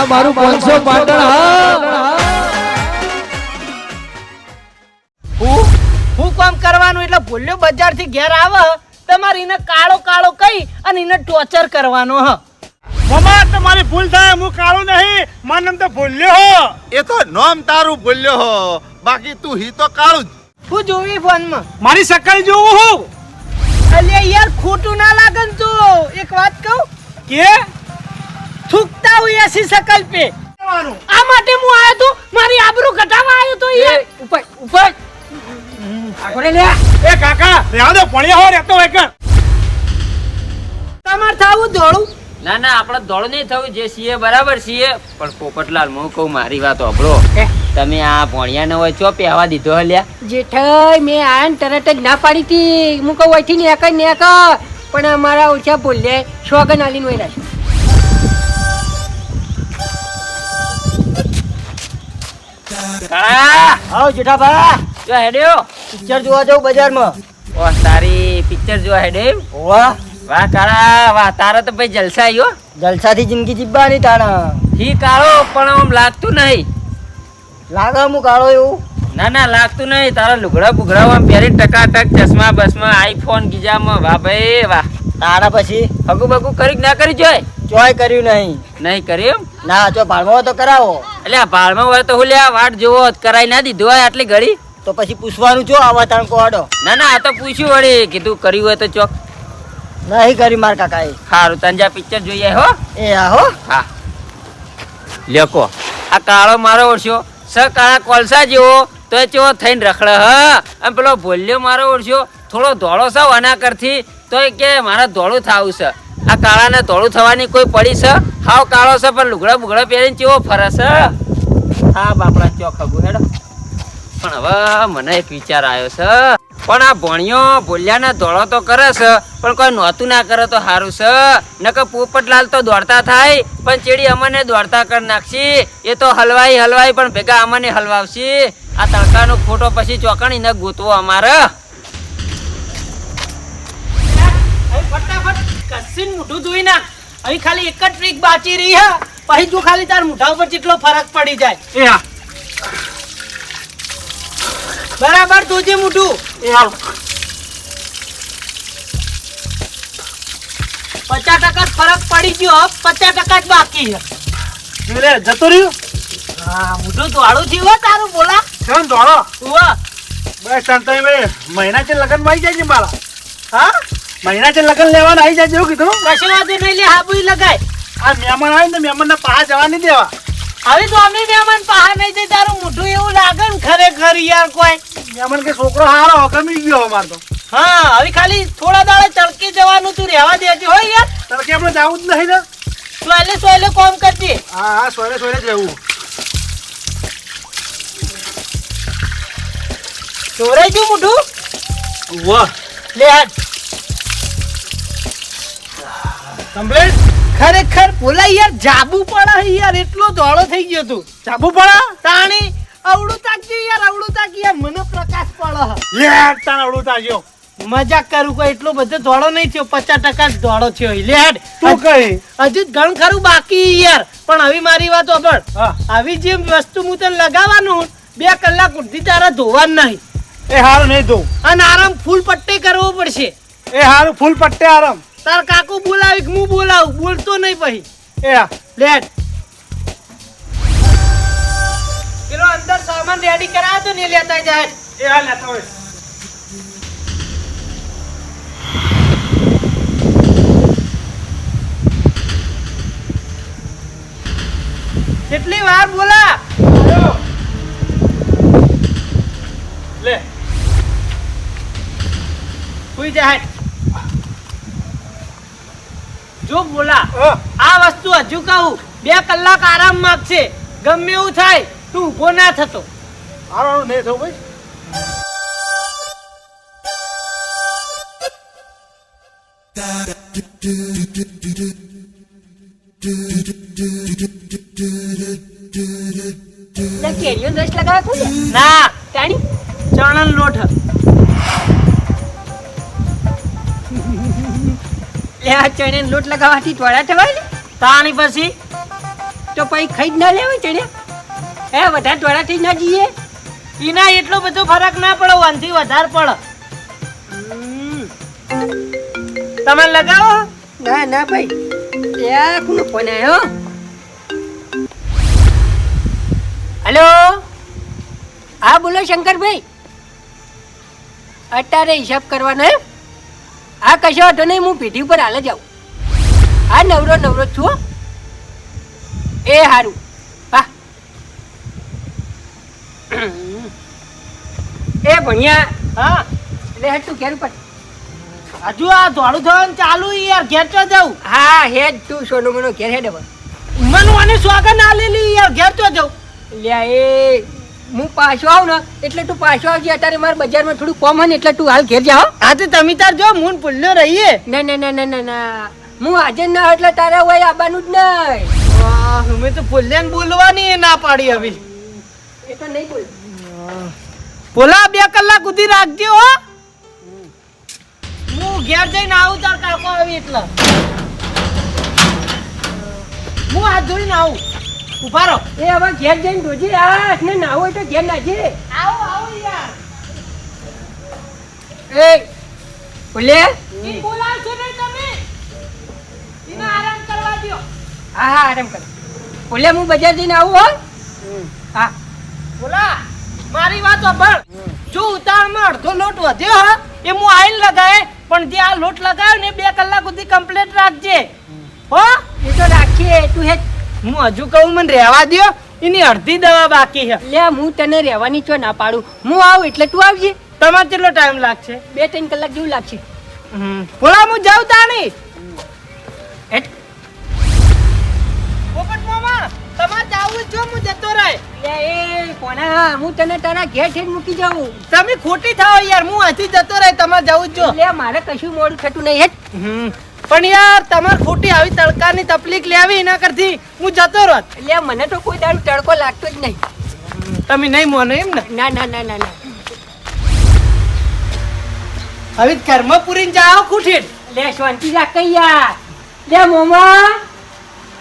આ મારું પાંચસો પાટણ હા. હું હું કામ કરવાનું એટલે ભૂલ્યો બજારથી ઘેર આવે તમારે એને કાળો કાળો કઈ અને એને ટોર્ચર કરવાનો હ. મમા તમારી ભૂલ થાય હું કાળો નહીં મારું નામ તો ભૂલ્યો હો. એ તો નામ તારું ભૂલ્યો હો બાકી તું હી તો કાળું જ. હું જોવી ફોનમાં. મારી શકલ જોવું હું. અલે યાર ખોટું ના લાગે તું તો એક વાત કહું? કે? થૂકતા હોય એસી સકલ પે? આ માટે હું આવ્યો તો મારી આબરૂ ઘટાવા આવ્યો તો એ ઉપર ઉપર આગળ લે. એ કાકા. રહેવા દો ભણ્યા હો રહેતો હોય તમારે થાવું દોડું ના ના આપણે દોડ નહીં થવું. જે સીએ બરાબર સીએ. પણ પોપટલાલ હું કહું મારી વાત અભળો તમે આ ભણિયા ન હોય ચો પહેવા દીધો હલ્યા જેઠાઈ મેં આન તરત જ ના પાડી હતી. હું કહું અહીંથી નેક નેક પણ અમારા ઓછા બોલ્યા શોગન આલીન હોય છે. કાળા આવો જેઠાભા જો હેડ્યો પિક્ચર જોવા જાઉં બજારમાં. ઓ તારી પિક્ચર જોવા હેડે વાહ. વાહ કાળા વાહ તારા તો ભાઈ જલસા આવ્યો જલસાથી જિંદગી જીવવાની તારા. હી કાળો પણ આમ લાગતું નહીં. લાગે હું કાળો એવું? ના ના લાગતું નહીં. તારા લુગડા બુગડા આમ પહેરી ટકાટક ચશ્મા બસમાં આઈફોન ગીજામાં. વાહ ભાઈ વાહ. તારા પછી? હગુ બગુ કરી ના કરી જોય? ચોય કર્યું નહીં. નહીં કર્યું ના જો હોય તો કરાવો. એટલે ભાળમાં હોય તો હું લ્યા વાટ જોવો કરાઈ ના દીધું હોય આટલી ઘડી? તો પછી પૂછવાનું છો આવા ત્રણ કોડો ના ના આ તો પૂછ્યું વળી. કીધું કર્યું હોય તો ચોક. નહીં કરી માર કાકાએ. સારું તંજા પિક્ચર જોઈએ હો. એ આહો હા. લેકો આ કાળો મારો ઓળશો સ કાળા કોલસા જેવો. તો એ ચેવો થઈને રખડે હ. અને પેલો ભોલ્યો મારો ઓળશો થોડો ધોળો સાવ આના કરથી તો કે મારા ધોળું થાવું છે. આ કાળાને ધોળું થવાની કોઈ પડી છે? હાવ કાળો છે, પણ લુગડા બુગડા પહેરીને ચેવો ફરે છે? હા, બાપડા ચો ખગું હેડો. પણ હવે મને એક વિચાર આવ્યો છે. પણ આ ભણ્યો, ભૂલ્યાને દોડો તો કરે છે, પણ કોઈ નહોતું ના કરે તો સારું છે. નકર પોપટલાલ તો દોડતા થાય, પણ ચેડી અમને દોડતા કરી નાખશી. એ તો હલવાઈ હલવાઈ પણ ભેગા અમને હલવાવશી. આ તડકાનો ફોટો પછી ચોકણી ને ગોતવો અમારે. કસીન મોઢું ધોઈ નાખ. અહીં ખાલી એક જ ટ્રીક બાચી રહી હા. પછી જો ખાલી તાર મોઢા ઉપર કેટલો ફરક પડી જાય. એ હા. બરાબર ધોજે મોઢું. એ પચાસ ટકા ફરક પડી ગયો પચાસ ટકા જ બાકી છે. જતો રહ્યું. હા મોઢું ધોળું થયું તારું બોલા. કેમ ઉવા બસ તાર મહિના છે લગનમાં આવી જાય છે મારા. હા? મહિના છે લગન લેવાના આવી જાય એવું કીધું. કશું વાંધો નહીં લે હાબુઈ લગાય. આ મહેમાન આવે ને તો મહેમાન ના પાસે જવા નહીં દેવા. હવે તો અમે મહેમાન પહાડ નહીં જઈ તારું મોઢું એવું લાગે ને ખરેખર યાર કોઈ. મહેમાન કે છોકરો હારો કમી ગયો અમાર તો. હા હવે ખાલી થોડા દાડે ચડકી જવાનું તું રહેવા દેજે હોય યાર. તારે આપણે જવું જ નહીં ને. સોયલે સોયલે કોમ કરજે. હા હા સોયલે સોયલે જવું ચોરાઈ ગયું મોઢું? વાહ લે હાલ. કમ્પ્લીટ ખરેખર બોલા યાર જાબુ પડે યાર એટલો ધોળો થઈ ગયો તું. જાબુ પડા તાણી અવડું તાકી યાર અવડું તાકી યાર મને પ્રકાશ પડે યાર તાણ અવડું તાજ્યો મજાક કરું કોઈ એટલો બધો ધોળો નહીં થયો પચાસ ટકા જ ધોળો થયો. લે હેડ તું કઈ? હજુ ઘણું ખરું બાકી યાર પણ હવે મારી વાત સાંભળ આવી જે વસ્તુ હું તને લગાવવાનું બે કલાક ઉઠી તારા ધોવાનું નહીં. એ હારું નહીં ધોવું. અને આરામ ફૂલ પટ્ટે કરવો પડશે. એ હારું ફૂલ પટ્ટે આરામ. તાર કાકુ બોલાવી કે હું બોલાવું? બોલતો નહીં પછી. એ લેટ પેલો અંદર સામાન રેડી કરાવ્યો તો ને લેતા જાય. એ હા લેતા હોય. કેટલી વાર બોલા? લે. સુઈ જાય. જો બોલા આ વસ્તુ હજુ કહું બે કલાક આરામ માગશે. ગમે એવું થાય તું ઊભો ના થતો. આરામ નહીં થવું ભાઈ. કેરીઓ દસ લગાવે ના. તાણી? ચણન લોટ લે આ ચણે લોટ લગાવવાથી ટોળા થવાય ને? તાણી પછી તો પછી ખાઈ જ ના લેવાય ચડે એ વધારે ધોળાથી ના જઈએ. એના એટલો બધો ફરક ના પડે વાંધી વધારે પડે. તમે લગાવો. ના ના ભાઈ. કોનો ફોન આવ્યો હેલો? હા બોલો શંકરભાઈ. અત્યારે હિસાબ કરવાનો એમ હા કશો હતો નહીં હું પીઢી ઉપર હાલે જાઉં આ હા નવરો નવરો છું એ સારું હા એ ભણ્યા. હા એટલે હેડ તું ઘેર ઉપર. હજુ આ દોડું થવાનું ચાલુ યાર ઘેર તો જાઉં. હા હેડ તું સોનું મનો ઘેર હેડ હવે. મને સ્વાગત ના લેલી યાર ઘેર તો જાઉં. લ્યા એ હું પાછો આવું ને એટલે તું પાછો આવજે. અત્યારે મારે બજારમાં થોડું કોમ હોય ને એટલે તું હાલ ઘેર જાઓ. હા તો તમે તાર જો મૂન ભૂલ્યો રહીએ. ના ના ના ના ના હું આજે ના એટલે તારા હોય આવવાનું જ નહીં. અમે તો ભૂલ્યા ને બોલવાની ના પાડી હવે. એ તો નહીં બોલ. બોલા બે કલાક સુધી રાખજો હો. હું ઘેર જઈને આવું તાર કાકો આવી એટલે. હું હાથ ધોઈને આવું. ઊભા રહો. એ હવે ઘેર જઈને ધોજી આ ને ના હોય તો ઘેર નાજે આવો આવો યાર. એ બોલે? ઈ બોલાવશો ને તમે. એને આરામ કરવા દ્યો. હા હા આરામ કર. બોલે હું બજાર જઈને આવું હો. હા. બોલા મારી વાત સાંભળ. જો ઉતાળમાં અડધો લોટ વધ્યો હા એ હું આઈલ લગાય પણ જે આ લોટ લગાવ્યો ને બે કલાક સુધી કમ્પ્લીટ રાખજે. હો? એ તો રાખીએ તું હે હું હજુ કહું મને રહેવા દો એની અડધી દવા બાકી છે. લે હું તને રહેવાની છો ના પાડું. હું આવું એટલે તું આવજે. તમારે કેટલો ટાઈમ લાગશે? બે ત્રણ કલાક જેવું લાગશે. બોલા હું જાઉં તા નહીં પોપટ મામા તમારે જાવું જો હું જતો રહે. લે એ કોના હું તને તારા ઘેર ઠેર મૂકી જાઉં. તમે ખોટી થાઓ યાર હું હજી જતો રહે તમારે જાવું જ. લે મારે કશું મોડું થતું નહીં હેટ. હમ. પણ યાર તમારે ખોટી આવી તડકાની તકલીફ લેવી એના કરતી હું જતો રહત એટલે મને તો કોઈ દાડો તડકો લાગતો જ નહીં. તમે નહીં મોનો એમ ને? ના ના ના ના ના. હવે કર્મ પૂરીને જાઓ ખૂઠી લે શાંતિ રાખ કઈ યાર લે મોમા.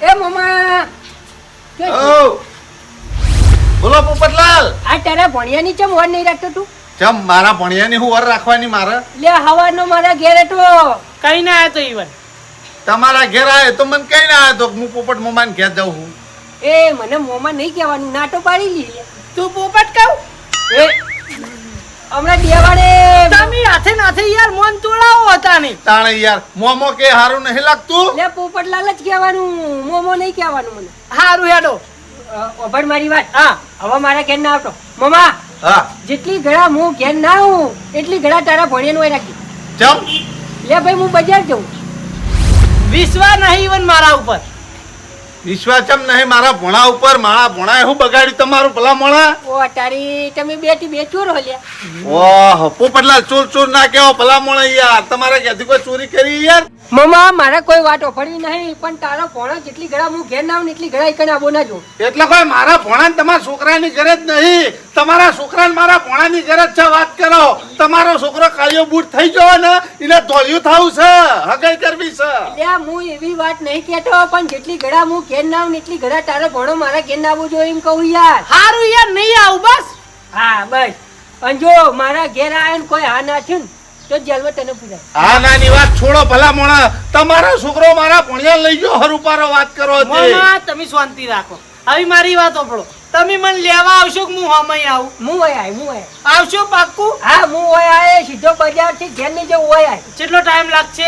એ મોમા. કે ઓ બોલો પોપટલાલ. આ તારા ભણિયાની ચમ વર નહીં રાખતો તું? ચમ મારા ભણિયાની હું વર રાખવાની મારે? લે હવાનો મારા ઘેર તો કઈ ના આવ્યો તો ઈવન તમારા ઘેર આવે તો મને કઈ ના આવે તો હું પોપટ મમાન ઘેર જાઉં હું એ મને મોમાં નહીં કહેવાનું નાટો પાડી લી. તું પોપટ કહું? એ હમણાં દેવાડે તમે હાથે નાથે યાર મન તોડાવો હતા ને તાણે યાર મોમો કે હારું નહીં લાગતું? લે પોપટલાલ જ કહેવાનું મોમો નહીં કહેવાનું મને. હારું હેડો. ઓભડ મારી વાત. હા. હવે મારા ઘેર ના આવતો. મોમા હા. જેટલી ઘડા હું ઘેર ના આવું એટલી ઘડા તારા ભણિયાનું હોય રાખી. ચમ. લે ભાઈ હું બજાર જઉં. વિશ્વાસ નહીં ઈવન મારા ઉપર. વિશ્વાસ વિશ્વાચમ નહીં મારા ભોણા ઉપર મારા ભોણાએ હું બગાડ્યું તમારું ભલા મોણા? ઓ તારી તમે બેથી બે ચોર લ્યા. ઓહ પટલા ચોર ચોર ના કેવો ભલા મોણા યાર. તમારે ક્યાંથી કોઈ ચોરી કરી યાર? મમ્મા મારે કોઈ વાત ઓફરવી નહીં પણ તારો ભણો જેટલી ઘડા હું ઘેર ના એટલી ઘડા એકને આબો ના જો એટલે કોઈ મારા ભોણા તમારા છોકરાની ગરજ નહીં. તમારા છોકરાને મારા ભોણાની ગરજ છે વાત કરો. તમારો છોકરો કાળિયો બૂટ થઈ ગયો ને એને ધોળિયું થાવું છે હગાઈ કરવી છે. એટલે હું એવી વાત નહીં કહેતો પણ જેટલી ઘડા હું ઘેર ના એટલી ઘડા તારો ભોણો મારા ઘેર ના આવવું જોઈએ એમ કહું યાર. સારું યાર નહીં આવું બસ. હા બસ. અને જો મારા ઘેર આવે ને કોઈ હા ના થયું ને તો જેલમાં તને પૂછાય આ નાની વાત છોડો ભલા મોણા. તમારો છોકરો મારા ભણિયા લઈ ગયો હરુપારો વાત કરો તે. તમે શાંતિ રાખો. હવે મારી વાત ઓપડો તમે મને લેવા આવશો કે હું હમઈ આવું? હું હોય આય હું હોય આવશો પાક્કું? હા હું હોય આય સીધો બજારથી ઘેરની જવું હોય આય. કેટલો ટાઈમ લાગશે?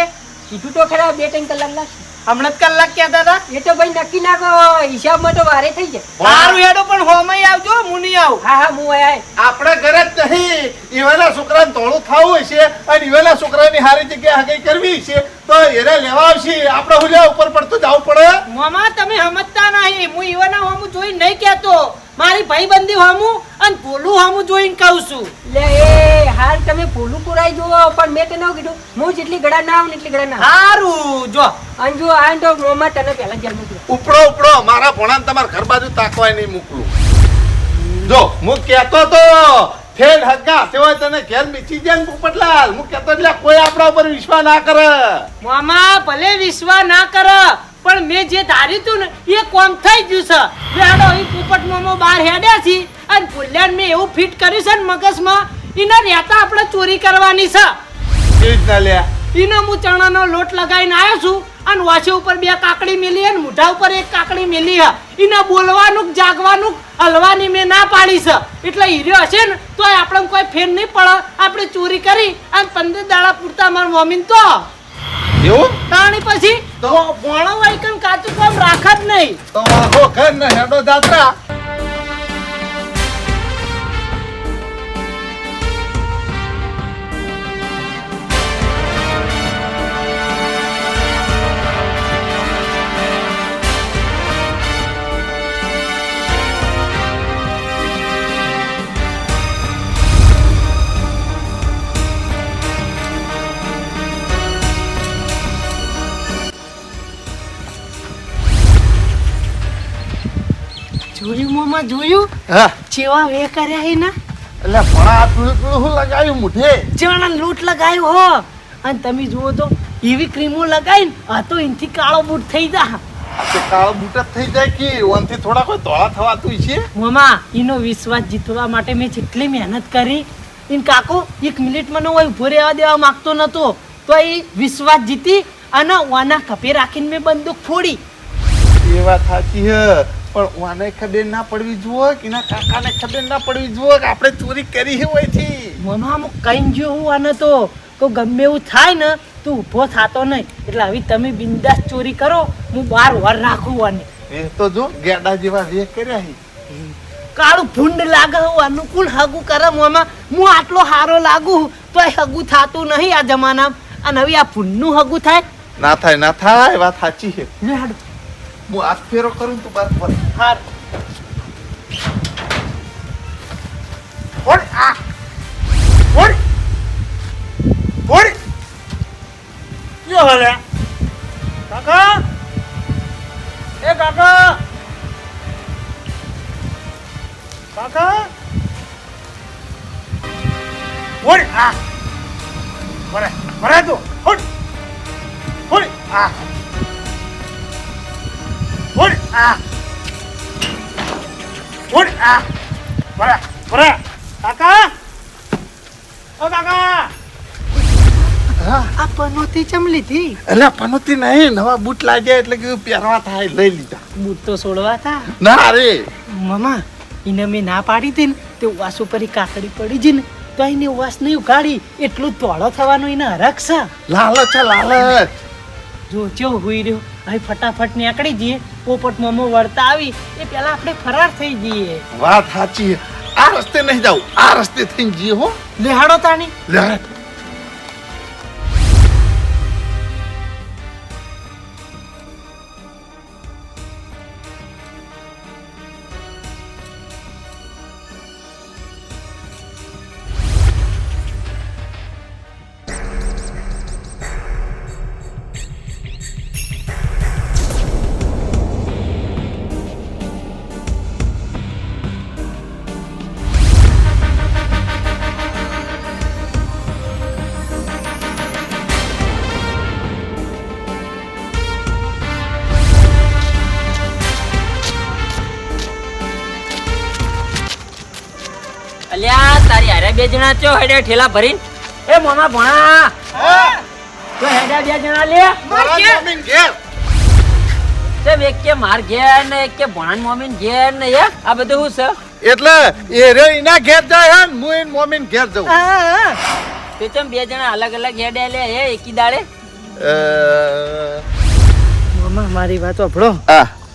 સીધું તો ખરા બે ત્રણ કલાક લાગશે. હમણાં જ કલાક કહેતા હતા એ તો ભાઈ નક્કી ના કરો હિસાબમાં તો વારે થઈ જાય. હારું હેડો પણ હોમઈ આવજો હું નહીં આવું. હા હા હું આય. આપણે ઘરે જ નહીં. ઈવાના છોકરાને ધોળું થવું હશે અને ઈવાના છોકરાની હારી જગ્યાએ આગળ કરવી છે તો એને લેવા આવશે. આપણે હું ઉપર પડતું જવું પડે? મામા તમે સમજતા નહીં. હું ઈવાના હોમું જોઈ નહીં કહેતો. મારી ભાઈબંધી હોમું અને ભોલું હોમું જોઈને કહું છું. લે એ હાલ તમે ભૂલું પુરાઈ જુઓ પણ મેં તને કીધું હું જેટલી ગળા ના આવું એટલી ગળા ના સારું હારું જો. અને જો આ તો મોમાં તને પહેલા જેલ મૂકી ઉપડો ઉપડો મારા ભણાને તમારા ઘર બાજુ તાકવાય નહીં મોકલું. જો હું કહેતો તો ફેર હક્કા તેવા તને ઘેર મીચી જાય ને પોપટલાલ હું કહેતો એટલે કોઈ આપણા ઉપર વિશ્વાસ ના કરે. મામા ભલે વિશ્વાસ ના કર પણ મેં જે ધાર્યું હતું ને એ કોમ થઈ ગયું છે. બેડો એ પોપટ મોમો બહાર હેડ્યા છે અને ભૂલ્યાને મેં એવું ફિટ કર્યું છે ને મગજમાં એને રહેતા આપણે ચોરી કરવાની છે. રીતના લ્યા? એને હું ચણાનો લોટ લગાવીને આવ્યો છું અને વાછી ઉપર બે કાકડી મેલી અને મોઢા ઉપર એક કાકડી મેલી હ એને બોલવાનું જાગવાનું હલવાની મેં ના પાડી છે. એટલે હીર્યો હશે ને તો આપણે કોઈ ફેર નહીં પડે. આપણે ચોરી કરી અને પંદર દાડા પૂરતા મારા મમ્મી તો. એવું? તાણી પછી તો- ભણો વાઈકન કાચું કામ રાખ જ નહીં. તો આખો ઘર ને હેડો જાત્રા જોયું મોમાં જોયું? હા. જેવા વે કર્યા હે ના? એટલે ભણા પીળું પીળું શું લગાવ્યું મુઠે? જેવાના લૂટ લગાવ્યો હો. અને તમે જુઓ તો એવી ક્રીમો લગાવીને આ તો એનથી કાળો બૂટ થઈ જા. તો કાળો બૂટ જ થઈ જાય કે ઓનથી થોડા કોઈ ધોળા થવાતું છે મમા એનો વિશ્વાસ જીતવા માટે મેં જેટલી મહેનત કરી ઇન કાકો એક મિનિટમાં નો ઊભો રહેવા દેવા માંગતો નતો. તો એ વિશ્વાસ જીતી અને વાના કપે રાખીને મેં બંદૂક ફોડી. એ વાત સાચી હે. પણ વાને ખબર ના પડવી જુઓ કે એના કાકાને ખબર ના પડવી જુઓ કે આપણે ચોરી કરી છે ઓયથી. મોમાં અમુક કઈ ગયો હું આને તો. તો ગમે એવું થાય ને તું ઊભો થતો નહીં. એટલે આવી તમે બિંદાસ ચોરી કરો હું બાર વાર રાખું આને. એ તો જો ગેડા જેવા વે કર્યા હી. કાળું ભૂંડ લાગે હું અનુકૂળ હગું કરે મોમાં. હું આટલો હારો લાગુ તો એ હગું થતું નહીં આ જમાનામાં. અને હવે આ ભૂંડનું હગું થાય. ના થાય ના થાય વાત સાચી છે. લે હાડો. હું હાથ ફેરો કરું તું બાર હાર. પનોતી એટલે પનોતી નહીં. નવા બૂટ લાગ્યા એટલે કે પહેરવા થાય લઈ લીધા. બૂટ તો છોડવા તા ના રે. મામા એને મેં ના પાડી હતી ને તે વાસ ઉપર કાકડી પડી જી ને તો એને વાસ નહીં ઉગાડી. એટલું તોડો થવાનો એને હરખ છે. લાલચ લાલચ. જો ચેવો હુઈ રહ્યો. હવે ફટાફટ નીકળી જઈએ. પોપટ મોમો વળતા આવી. એ પેલા આપણે ફરાર થઈ જઈએ. વાત સાચી આ રસ્તે નહીં જાવ આ રસ્તે થઈ જઈએ હો. લેહાડો તાણી. લે બે જણા ચો હેડે ઠેલા ભરીને? એ મોમા ભણા. તો હેડા બે જણા લે? મારા જમીન ઘેર. તે એક કે માર ઘેર ને એક કે ભણાન મોમીન ઘેર ને એ આ બધું શું છે? એટલે એ રે ઇના ઘેર જાય હે ને હું ઇન મોમીન ઘેર જઉં. તે ચમ બે જણા અલગ અલગ હેડે લે હે એકી દાડે? મોમા મારી વાત સાંભળો.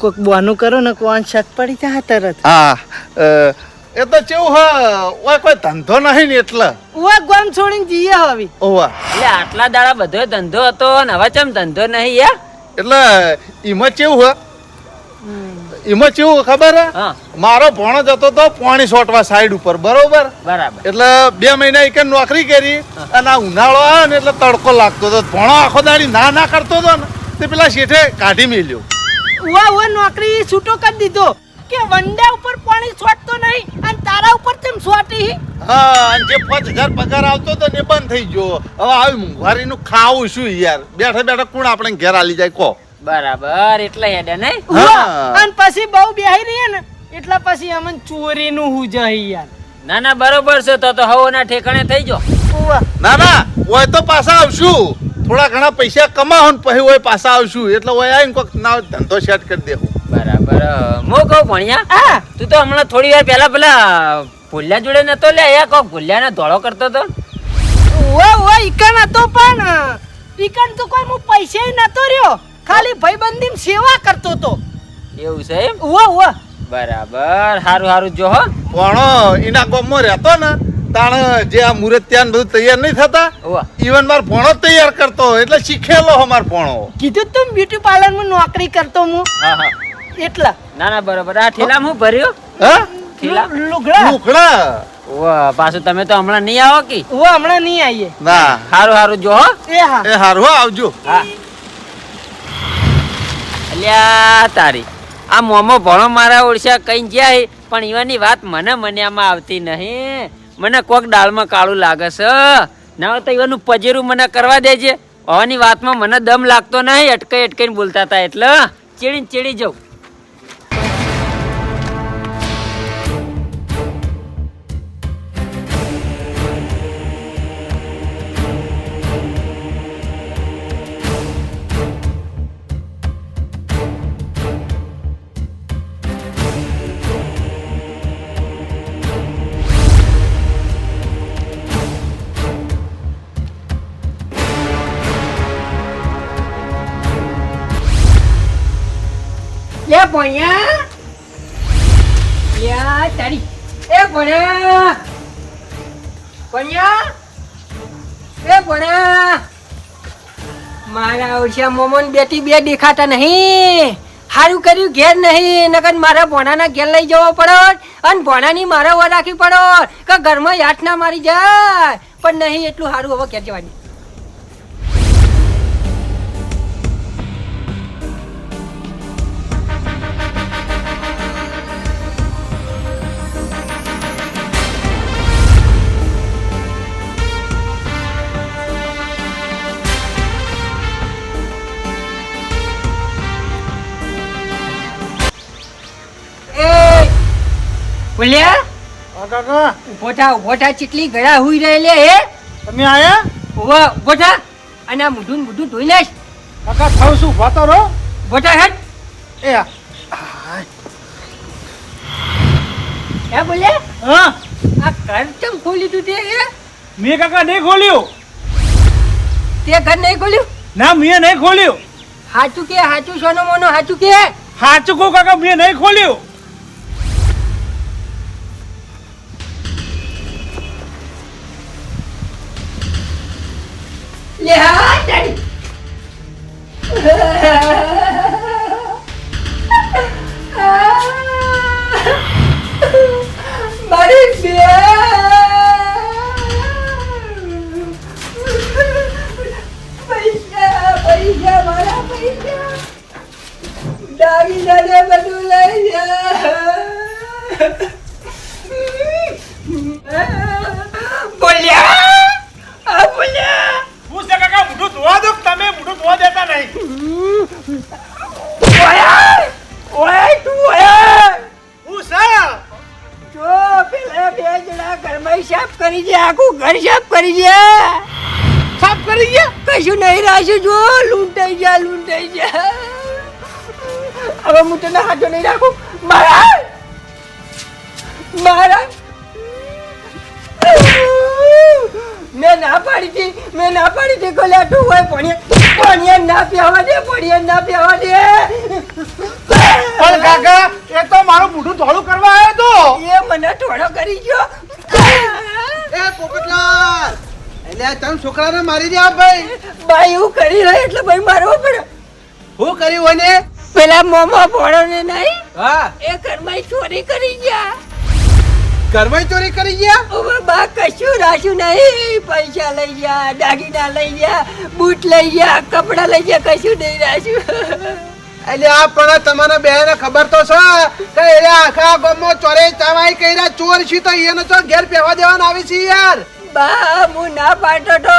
કોક બોનું કરો ને કોણ શક પડી જાય તરત. હા એ તો કેવું હ? ઓય કોઈ ધંધો નહીં ને એટલે. ઓય ગામ છોડીને જઈએ હવે. ઓવા. એટલે આટલા દાડા બધો ધંધો હતો ને હવે ચમ ધંધો નહીં યા એટલે એમાં કેવું હ? એમાં કેવું ખબર હે? હા. મારો ભણો જતો તો પાણી સોટવા સાઈડ ઉપર બરોબર? બરાબર. એટલે બે મહિના એક નોકરી કરી અને આ ઉનાળો આવે ને એટલે તડકો લાગતો હતો. ભણો આખો દાડી ના ના કરતો હતો ને તે પેલા શેઠે કાઢી મેલ્યો. ઓય ઓય નોકરી છૂટો કરી દીધો. કે વંડા ઉપર પાણી છોટતો નહીં અને તારા ઉપર તેમ છોટી? હા અને જે પાંચ હજાર પગાર આવતો તો ને બંધ થઈ ગયો. હવે આવી મોંઘવારીનું ખાવું શું યાર? બેઠા બેઠા કોણ આપણે ઘેર આલી જાય? કો બરાબર એટલે હેડે ને અને પછી બહુ બેહી રહીએ ને એટલા પછી અમને ચોરીનું હું જઈ યાર. ના ના બરોબર છે તો તો હવોના ઠેકાણે થઈ જો ના ના હોય તો પાછા આવશું. થોડા ઘણા પૈસા કમાવો ને પછી હોય પાછા આવશું. એટલે હોય આવીને કોઈક ના ધંધો સેટ કરી દેવું બરાબર. મો કહું ભણ્યા? હા. તું તો હમણાં થોડી વાર પહેલા પેલા ભૂલ્યા જોડે નતો લે અહીંયા કોક ભૂલ્યાને ધોળો કરતો તો. ઉવ્વ, ઉવ્વ, ઈકણ હતો પણ ઈકણ તો કોઈ હું પૈસે નતો રહ્યો. ખાલી ભાઈબંધી સેવા કરતો તો. એવું છે એમ? ઉવ્વ, ઉવ્વ. બરાબર હારું હારું જો હો. પણ એના ગામમાં રહેતો ને તાણ જે આ મુરત ત્યાં બધું તૈયાર નહીં થતા. ઈવન માર ભણો જ તૈયાર કરતો એટલે શીખેલો હો માર ભણો. કીધું તું બ્યુટી પાર્લરમાં નોકરી કરતો હું હા હા. એટલા. ના ના બરોબર. આ ઠેલા હું ભર્યો? હા? ઠેલા? લુગડા. લુકડા વાહ પાછું તમે તો હમણાં નહીં આવો કે? ઉવ્વ, હમણાં નહીં આવીએ. ના. હારું હારું જો હો. એ હા. એ હારું હો આવજો. હા. અલ્યા તારી. આ મોમો ભણો મારા ઓળશા કઈ જાય પણ ઈવાની વાત મને મન્યામાં આવતી નહીં. મને કોક દાળમાં કાળું લાગે છે. ના હોય તો ઈવાનું પજેરું મને કરવા દેજે. હવાની વાતમાં મને દમ લાગતો નહીં. અટકાઈ અટકાઈને બોલતા હતા એટલે. ચીડીને ચીડી જાઉં. લે ભણ્યા? યા, તારી. એ ભણ્યા. ભણ્યા? એ ભણ્યા. મારા ઓછા મોમન બેટી બે દેખાતા નહીં. સારું કર્યું ઘેર નહીં, નકર મારા ભોણાના ઘેર લઈ જવો પડો અને ભોણાની મારા વાર રાખવી પડો, કે ઘરમાં યાદ ના મારી જાય. પણ નહીં, એટલું સારું હવે ઘેર જવાની. બોલ્યા? હા કાકા. ઊભો થા ઊભો થા ચીટલી ગળા હુઈ રહેલે હે. તમે આયા? ઊભો ઊભો થા. અને આ મુઢું ને ધોઈ લેશ કાકા થાવ શું ઊભા તો રહો. ઊભો થા હેડ એ હે હા. આ ઘર કેમ ખોલી તું તે મેં કાકા નહીં ખોલ્યું. તે ઘર નહીં ખોલ્યું? ના મેં નહીં ખોલ્યું. હાચું કે હાચું સોનો મોનો હાચું કે? હાચું કહું કાકા મેં નહીં ખોલ્યું. લે હા તારી મારી બે પૈસા પૈસા મારા પૈસા ડાવી દાદા બધું લઈ હવે હું તને હાથો નહીં રાખું. મારા! મારા! મેં ના પાડી હતી મેં ના પાડી હતી કોલે તું હોય ભણ્યા ભણ્યા ના પીવા દે ભણ્યા ના પીવા દે. પણ કાકા એ તો મારું મોઢું ધોળું કરવા આવ્યો તો. એ મને થોડો કરી ગયો. એ પોપટલાલ એટલે તમે છોકરાને મારી દે ભાઈ. ભાઈ હું કરી રહ્યો એટલે ભાઈ મારવો પડે. હું કર્યું હોય પેલા મોમો ભણો ને નહીં હા. એ ઘરમાં ચોરી કરી ગયા. ઘરમાં ચોરી કરી ગયા? હવે બા કશું રાખ્યું નહીં. પૈસા લઈ ગયા દાગીના લઈ ગયા બૂટ લઈ ગયા કપડા લઈ ગયા કશું નહીં રાખ્યું. એટલે આ પણ તમારા બેને ખબર તો છે કે એ આખા ગામમાં ચોરે ચવાઈ કર્યા ચોર છે તો એને તો ઘેર પહેવા દેવાના આવી છે યાર. બા હું ના પાડતો તો.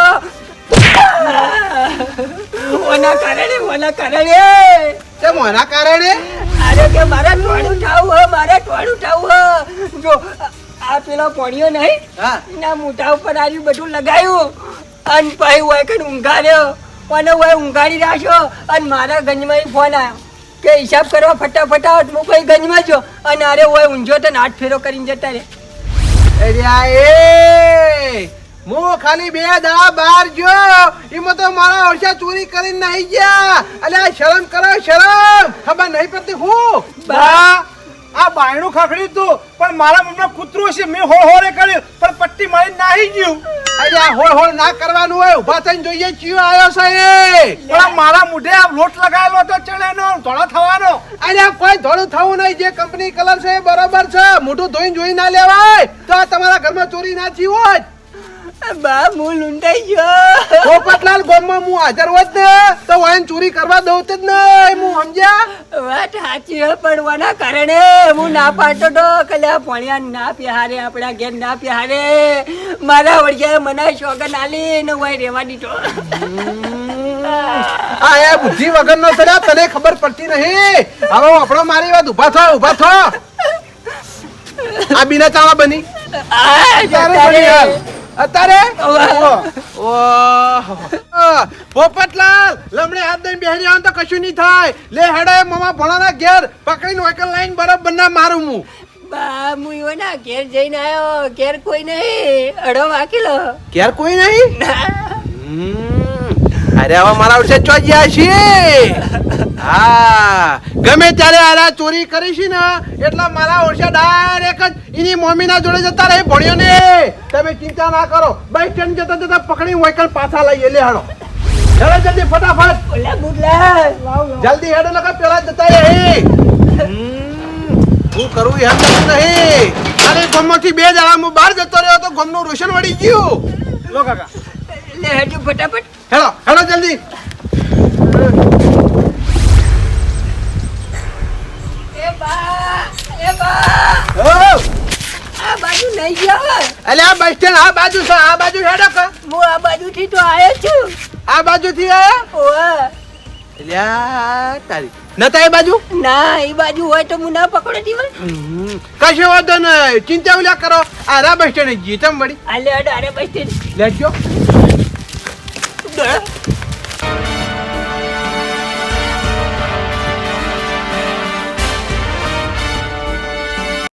ઓના કારણે ઓના કારણે. તે મોના કારણે? અરે કે મારે ટોળું ઠાવું હે મારે ટોળું ઠાવું હે. જો આ- પેલો પોણિયો નહીં હા. એના મોઢા ઉપર આર્યું બધું લગાયું. અને પછી હોય કે ઊંઘાડ્યો. અને હોય ઊંઘાડી રાખ્યો અને મારા ગંજમાં ફોન આવ્યો કે હિસાબ કરવા આવો હું પછી ગંજમાં જો અને અરે હોય ઊંઝો તો નાટ ફેરો કરીને જતા રે અલ્યા એ! હું ખાલી બે દા બાર જો. એમાં તો મારા ઓરસા ચોરી કરીને નાહી ગયા. અલે શરમ કરો, શરમ. ખબર નહીં પડતી હું. બા, આ બાયણું ખખડ્યું તું. પણ મારા મનમાં કૂતરું છે મેં હોળ હોળે કર્યું. પણ પટ્ટી મારી નાહી ગયું. અલ્યા, હોળ હોળ ના કરવાનું હોય, ઊભા થઈને જોઈએ ચિયો આવ્યો છે પણ આ મારા મુઢે આ લોટ લગાવેલો હતો ચણાનો. ધોળો થવાનો. અરે કોઈ ધોળું થવું નહીં. જે કંપની કલર છે એ બરોબર છે. મોઢું ધોઈને જોઈ ના લેવાય. તો આ તમારા ઘરમાં ચોરી ના થઈ હોત. બા હું લૂંટાઈ ગયો. પોપટલાલ ગામમાં હું હાજર હોત ને તો વાયન ચોરી કરવા દઉં જ નહીં હું સમજ્યા? વાત સાચી પણ કારણે હું ના પાડતો તો કલ્યા ભણ્યા ના પ્યારે આપણા ઘેર ના પ્યારે મારા વડિયાએ મને શોગન આલી ને હોય રેવા દીધો. આ એ બુદ્ધિ વગર નો લ્યા, તને ખબર પડતી નહીં. હવે આપણો મારી વાત ઊભા થો ઊભા થો. આ બીના ચાવા બની. આ જ્યારે બની? અત્યારે. પોપટલાલ લમણે હાથ દઈને બેહરી આવે તો કશું નહીં થાય. લે હેડે મમા ભણાના ઘેર. પકડીને વાયકલ લાઈન બરાબર ના મારું હું બા હું એવો ના ઘેર જઈને આવ્યો ઘેર કોઈ નહીં. અડો વાકેલો ઘેર કોઈ નહીં? અરે હવે મારા વર્ષે ચોજ્યા છીએ. હા. ગમે ત્યારે આરા ચોરી કરી છે ને એટલે મારા વર્ષે ડાયરેક્ટ જ એની મમ્મીના જોડે જતા રહે ભણ્યો ને તમે ચિંતા ના કરો. બાઈક સ્ટેન્ડ જતા જતા પકડી વાયકલ પાછા લઈ લે હાડો હેડો જલ્દી ફટાફટ. ઓલા બુડલા. જલ્દી હેડો લગા પેલા જતા રહે. હું કરું એમ નહીં. ખાલી ગમમાંથી બે જણા હું બહાર જતો રહ્યો તો ગમનું રોશન વળી ગયું. લો કાકા. લે હજુ ફટાફટ. હેડો હેડો જલ્દી. નહીં ગયો અલે આ બસ સ્ટેન્ડ આ બાજુ છે આ બાજુ હેડો કે હું આ બાજુથી તો આયો છું. આ બાજુથી આયો? ઓવા અલ્યા તારી. નતા એ બાજુ? ના એ બાજુ હોય તો હું ના પકડતી હોય કશો વાંધો નહીં. ચિંતા ઉલ્યા કરો. આ રા બસ સ્ટેન્ડ જીતમ વળી. અલે અડારે બસ સ્ટેન્ડ. લેજો.